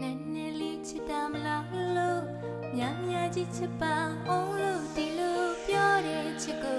နည်းနည်းလေးချစ်တာမလားလို့များများကြီးချစ်ပါအောင်လို့ဒီလိုပြောတဲ့ချစ်ကို